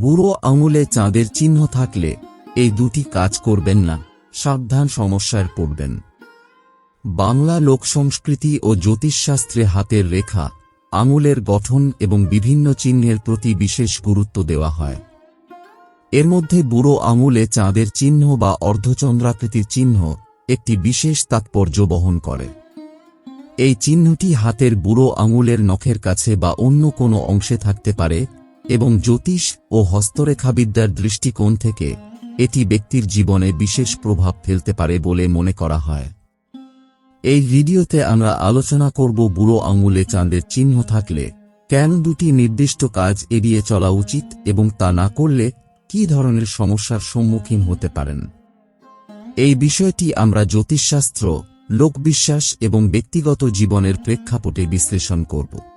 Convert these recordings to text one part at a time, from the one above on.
বুড়ো আঙুলে চাঁদের চিহ্ন থাকলে এই দুটি কাজ করবেন না, সাবধান সমস্যায় পড়বেন। বাংলা লোকসংস্কৃতি ও জ্যোতিষশাস্ত্রে হাতের রেখা, আঙুলের গঠন এবং বিভিন্ন চিহ্নের প্রতি বিশেষ গুরুত্ব দেওয়া হয়। এর মধ্যে বুড়ো আঙুলে চাঁদের চিহ্ন বা অর্ধচন্দ্রাকৃতির চিহ্ন একটি বিশেষ তাৎপর্য বহন করে। এই চিহ্নটি হাতের বুড়ো আঙুলের নখের কাছে বা অন্য কোনো অংশে থাকতে পারে এবং জ্যোতিষ ও হস্তরেখাবিদ্যার দৃষ্টিকোণ থেকে এটি ব্যক্তির জীবনে বিশেষ প্রভাব ফেলতে পারে বলে মনে করা হয়। এই ভিডিওতে আমরা আলোচনা করব বুড়ো আঙুলে চাঁদের চিহ্ন থাকলে কেন দুটি নির্দিষ্ট কাজ এড়িয়ে চলা উচিত এবং তা না করলে কি ধরনের সমস্যার সম্মুখীন হতে পারেন। এই বিষয়টি আমরা জ্যোতিষশাস্ত্র, লোকবিশ্বাস এবং ব্যক্তিগত জীবনের প্রেক্ষাপটে বিশ্লেষণ করব।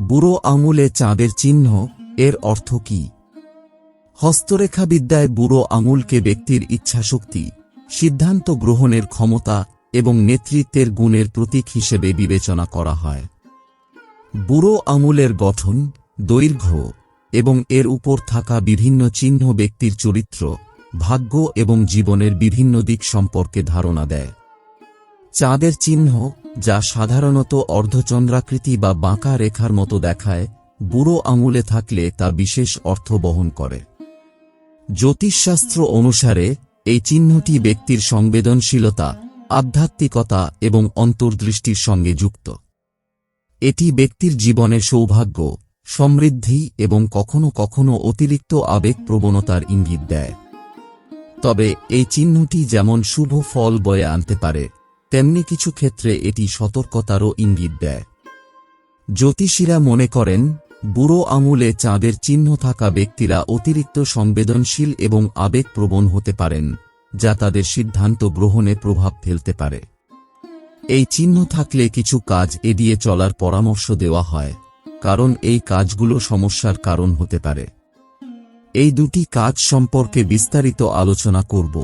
বুড়ো আঙুলে চাঁদের চিহ্ন, এর অর্থ কি? হস্তরেখাবিদ্যায় বুড়ো আঙুলকে ব্যক্তির ইচ্ছাশক্তি, সিদ্ধান্ত গ্রহণের ক্ষমতা এবং নেতৃত্বের গুণের প্রতীক হিসেবে বিবেচনা করা হয়। বুড়ো আঙুলের গঠন, দৈর্ঘ্য এবং এর উপর থাকা বিভিন্ন চিহ্ন ব্যক্তির চরিত্র, ভাগ্য এবং জীবনের বিভিন্ন দিক সম্পর্কে ধারণা দেয়। চাঁদের চিহ্ন, যা সাধারণত অর্ধচন্দ্রাকৃতি বা বাঁকা রেখার মতো দেখায়, বুড়ো আঙুলে থাকলে তা বিশেষ অর্থ বহন করে। জ্যোতিষশাস্ত্র অনুসারে, এই চিহ্নটি ব্যক্তির সংবেদনশীলতা, আধ্যাত্মিকতা এবং অন্তর্দৃষ্টির সঙ্গে যুক্ত। এটি ব্যক্তির জীবনে সৌভাগ্য, সমৃদ্ধি এবং কখনো কখনো অতিরিক্ত আবেগ প্রবণতার ইঙ্গিত দেয়। তবে এই চিহ্নটি যেমন শুভ ফল বয়ে আনতে পারে তেমনি কিছু ক্ষেত্রে এটি সতর্কতারও ইঙ্গিত দেয়। জ্যোতিষীরা মনে করেন, বুড়ো আঙুলে চাঁদের চিহ্ন থাকা ব্যক্তিরা অতিরিক্ত সংবেদনশীল এবং আবেগপ্রবণ হতে পারেন, যা তাদের সিদ্ধান্ত গ্রহণে প্রভাব ফেলতে পারে। এই চিহ্ন থাকলে কিছু কাজ এড়িয়ে চলার পরামর্শ দেওয়া হয়, কারণ এই কাজগুলো সমস্যার কারণ হতে পারে। এই দুটি কাজ সম্পর্কে বিস্তারিত আলোচনা করব।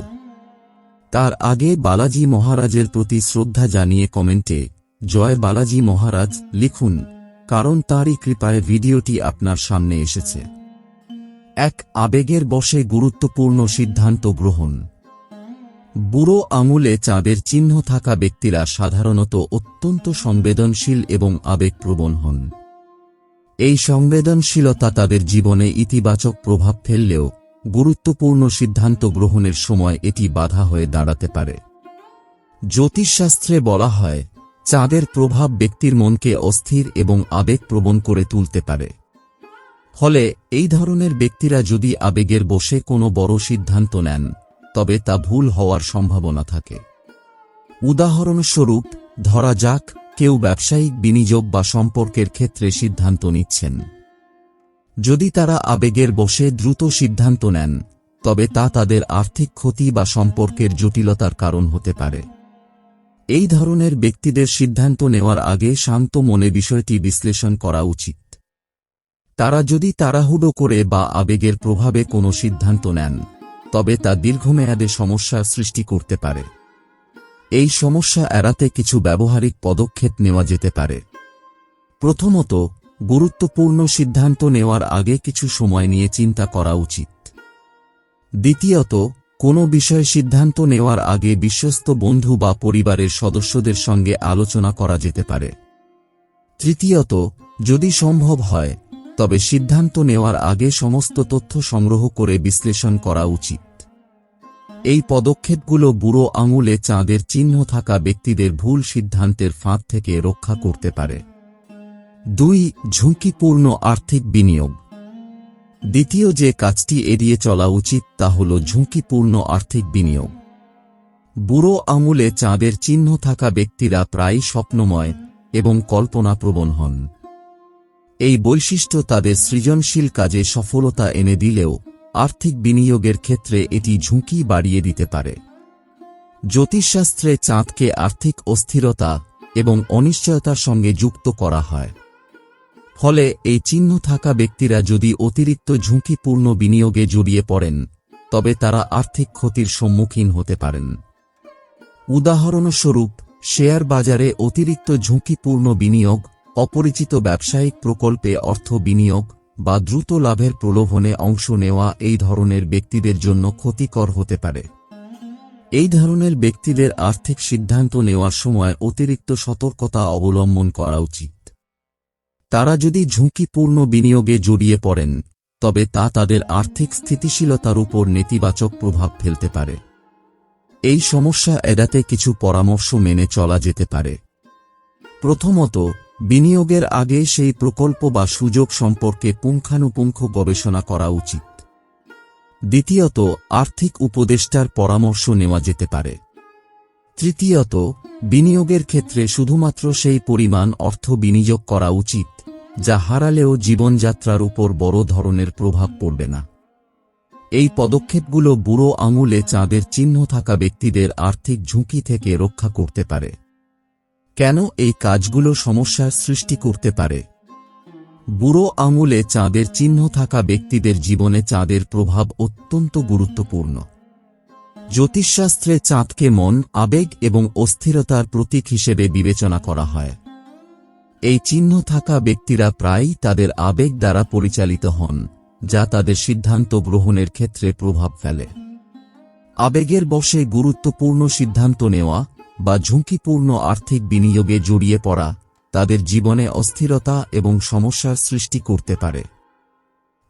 তার আগে বালাজি মহারাজের প্রতি শ্রদ্ধা জানিয়ে কমেন্টে, জয় বালাজি মহারাজ, লিখুন, কারণ তারই কৃপায় ভিডিওটি আপনার সামনে এসেছে। এক আবেগের বশে গুরুত্বপূর্ণ সিদ্ধান্ত গ্রহণ। বুড়ো আঙুলে চাঁদের চিহ্ন থাকা ব্যক্তিরা সাধারণত অত্যন্ত সংবেদনশীল এবং আবেগপ্রবণ হন। এই সংবেদনশীলতা তাদের জীবনে ইতিবাচক প্রভাব ফেললেও গুরুত্বপূর্ণ সিদ্ধান্ত গ্রহণের সময় এটি বাধা হয়ে দাঁড়াতে পারে। জ্যোতিষশাস্ত্রে বলা হয়, চাঁদের প্রভাব ব্যক্তির মনকে অস্থির এবং আবেগপ্রবণ করে তুলতে পারে। ফলে, এই ধরনের ব্যক্তিরা যদি আবেগের বসে কোনো বড় সিদ্ধান্ত নেন, তবে তা ভুল হওয়ার সম্ভাবনা থাকে। উদাহরণস্বরূপ, ধরা যাক, কেউ ব্যবসায়িক বিনিয়োগ বা সম্পর্কের ক্ষেত্রে সিদ্ধান্ত নিচ্ছেন। যদি তারা আবেগের বসে দ্রুত সিদ্ধান্ত নেন, তবে তা তাদের আর্থিক ক্ষতি বা সম্পর্কের জটিলতার কারণ হতে পারে। এই ধরনের ব্যক্তিদের সিদ্ধান্ত নেওয়ার আগে শান্ত মনে বিষয়টি বিশ্লেষণ করা উচিত। তারা যদি তাড়াহুড়ো করে বা আবেগের প্রভাবে কোনো সিদ্ধান্ত নেন, তবে তা দীর্ঘমেয়াদে সমস্যার সৃষ্টি করতে পারে। এই সমস্যা এড়াতে কিছু ব্যবহারিক পদক্ষেপ নেওয়া যেতে পারে। প্রথমত গুরুত্বপূর্ণ সিদ্ধান্ত নেওয়ার আগে কিছু সময় নিয়ে চিন্তা করা উচিত। দ্বিতীয়ত, কোনো বিষয়ে সিদ্ধান্ত নেওয়ার আগে বিশ্বস্ত বন্ধু বা পরিবারের সদস্যদের সঙ্গে আলোচনা করা যেতে পারে। তৃতীয়ত, যদি সম্ভব হয়, তবে সিদ্ধান্ত নেওয়ার আগে সমস্ত তথ্য সংগ্রহ করে বিশ্লেষণ করা উচিত। এই পদক্ষেপগুলো বুড়ো আঙুলে চাঁদের চিহ্ন থাকা ব্যক্তিদের ভুল সিদ্ধান্তের ফাঁদ থেকে রক্ষা করতে পারে। দুই, ঝুঁকিপূর্ণ আর্থিক বিনিয়োগ। দ্বিতীয় যে কাজটি এড়িয়ে চলা উচিত তা হল ঝুঁকিপূর্ণ আর্থিক বিনিয়োগ। বুড়ো আঙুলে চাঁদের চিহ্ন থাকা ব্যক্তিরা প্রায় স্বপ্নময় এবং কল্পনাপ্রবণ হন। এই বৈশিষ্ট্য তাদের সৃজনশীল কাজে সফলতা এনে দিলেও আর্থিক বিনিয়োগের ক্ষেত্রে এটি ঝুঁকি বাড়িয়ে দিতে পারে। জ্যোতিষশাস্ত্রে চাঁদকে আর্থিক অস্থিরতা এবং অনিশ্চয়তার সঙ্গে যুক্ত করা হয়। ফলে এই চিহ্ন থাকা ব্যক্তিরা যদি অতিরিক্ত ঝুঁকিপূর্ণ বিনিয়োগে জড়িয়ে পড়েন, তবে তারা আর্থিক ক্ষতির সম্মুখীন হতে পারেন। উদাহরণস্বরূপ, শেয়ার বাজারে অতিরিক্ত ঝুঁকিপূর্ণ বিনিয়োগ, অপরিচিত ব্যবসায়িক প্রকল্পে অর্থ বিনিয়োগ বা দ্রুত লাভের প্রলোভনে অংশ নেওয়া এই ধরনের ব্যক্তিদের জন্য ক্ষতিকর হতে পারে। এই ধরনের ব্যক্তিদের আর্থিক সিদ্ধান্ত নেওয়ার সময় অতিরিক্ত সতর্কতা অবলম্বন করা উচিত। তারা যদি ঝুঁকিপূর্ণ বিনিয়োগে জড়িয়ে পড়েন, তবে তা তাদের আর্থিক স্থিতিশীলতার উপর নেতিবাচক প্রভাব ফেলতে পারে। এই সমস্যা এড়াতে কিছু পরামর্শ মেনে চলা যেতে পারে। প্রথমত, বিনিয়োগের আগে সেই প্রকল্প বা সুযোগ সম্পর্কে পুঙ্খানুপুঙ্খ গবেষণা করা উচিত। দ্বিতীয়ত, আর্থিক উপদেষ্টার পরামর্শ নেওয়া যেতে পারে। তৃতীয়ত, বিনিয়োগের ক্ষেত্রে শুধুমাত্র সেই পরিমাণ অর্থ বিনিয়োগ করা উচিত যা হারালেও জীবনযাত্রার উপর বড় ধরনের প্রভাব পড়বে না। এই পদক্ষেপগুলো বুড়ো আঙুলে চাঁদের চিহ্ন থাকা ব্যক্তিদের আর্থিক ঝুঁকি থেকে রক্ষা করতে পারে। কেন এই কাজগুলো সমস্যার সৃষ্টি করতে পারে? বুড়ো আঙুলে চাঁদের চিহ্ন থাকা ব্যক্তিদের জীবনে চাঁদের প্রভাব অত্যন্ত গুরুত্বপূর্ণ। জ্যোতিষশাস্ত্রে চাঁদকে মন, আবেগ এবং অস্থিরতার প্রতীক হিসেবে বিবেচনা করা হয়। এই চিহ্ন থাকা ব্যক্তিরা প্রায়ই তাদের আবেগ দ্বারা পরিচালিত হন, যা তাদের সিদ্ধান্ত গ্রহণের ক্ষেত্রে প্রভাব ফেলে। আবেগের বশে গুরুত্বপূর্ণ সিদ্ধান্ত নেওয়া বা ঝুঁকিপূর্ণ আর্থিক বিনিয়োগে জড়িয়ে পড়া তাদের জীবনে অস্থিরতা এবং সমস্যার সৃষ্টি করতে পারে।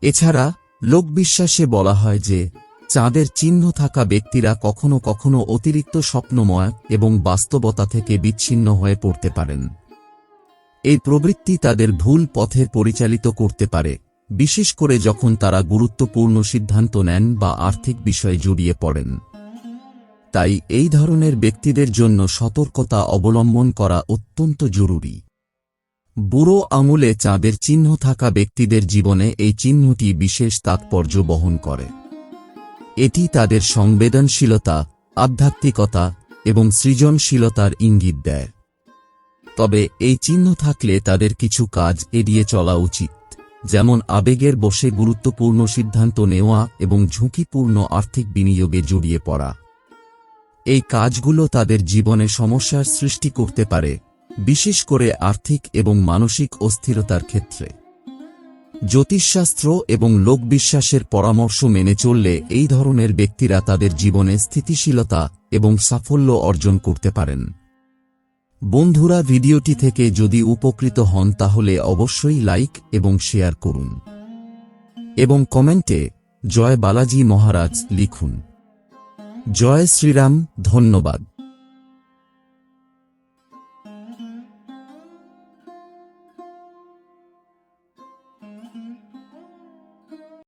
এছাড়া, লোকবিশ্বাসে বলা হয় যে, চাঁদের চিহ্ন থাকা ব্যক্তিরা কখনো কখনো অতিরিক্ত স্বপ্নময় এবং বাস্তবতা থেকে বিচ্ছিন্ন হয়ে পড়তে পারেন। এই প্রবৃত্তি তাদের ভুল পথে পরিচালিত করতে পারে, বিশেষ করে যখন তারা গুরুত্বপূর্ণ সিদ্ধান্ত নেন বা আর্থিক বিষয়ে জড়িয়ে পড়েন। তাই এই ধরনের ব্যক্তিদের জন্য সতর্কতা অবলম্বন করা অত্যন্ত জরুরি। বুড়ো আঙুলে চাঁদের চিহ্ন থাকা ব্যক্তিদের জীবনে এই চিহ্নটি বিশেষ তাৎপর্য বহন করে। এটি তাদের সংবেদনশীলতা, আধ্যাত্মিকতা এবং সৃজনশীলতার ইঙ্গিত দেয়। তবে এই চিহ্ন থাকলে তাদের কিছু কাজ এড়িয়ে চলা উচিত। যেমন আবেগের বসে গুরুত্বপূর্ণ সিদ্ধান্ত নেওয়া এবং ঝুঁকিপূর্ণ আর্থিক বিনিয়োগে জড়িয়ে পড়া। এই কাজগুলো তাদের জীবনে সমস্যার সৃষ্টি করতে পারে, বিশেষ করে আর্থিক এবং মানসিক অস্থিরতার ক্ষেত্রে। জ্যোতিষশাস্ত্র এবং লোকবিশ্বাসের পরামর্শ মেনে চললে এই ধরনের ব্যক্তিরা তাদের জীবনে স্থিতিশীলতা এবং সাফল্য অর্জন করতে পারেন। বন্ধুরা, ভিডিওটি থেকে যদি উপকৃত হন, তাহলে অবশ্যই লাইক এবং শেয়ার করুন। এবং কমেন্টে, জয় বালাজি মহারাজ লিখুন। জয় শ্রীরাম, ধন্যবাদ।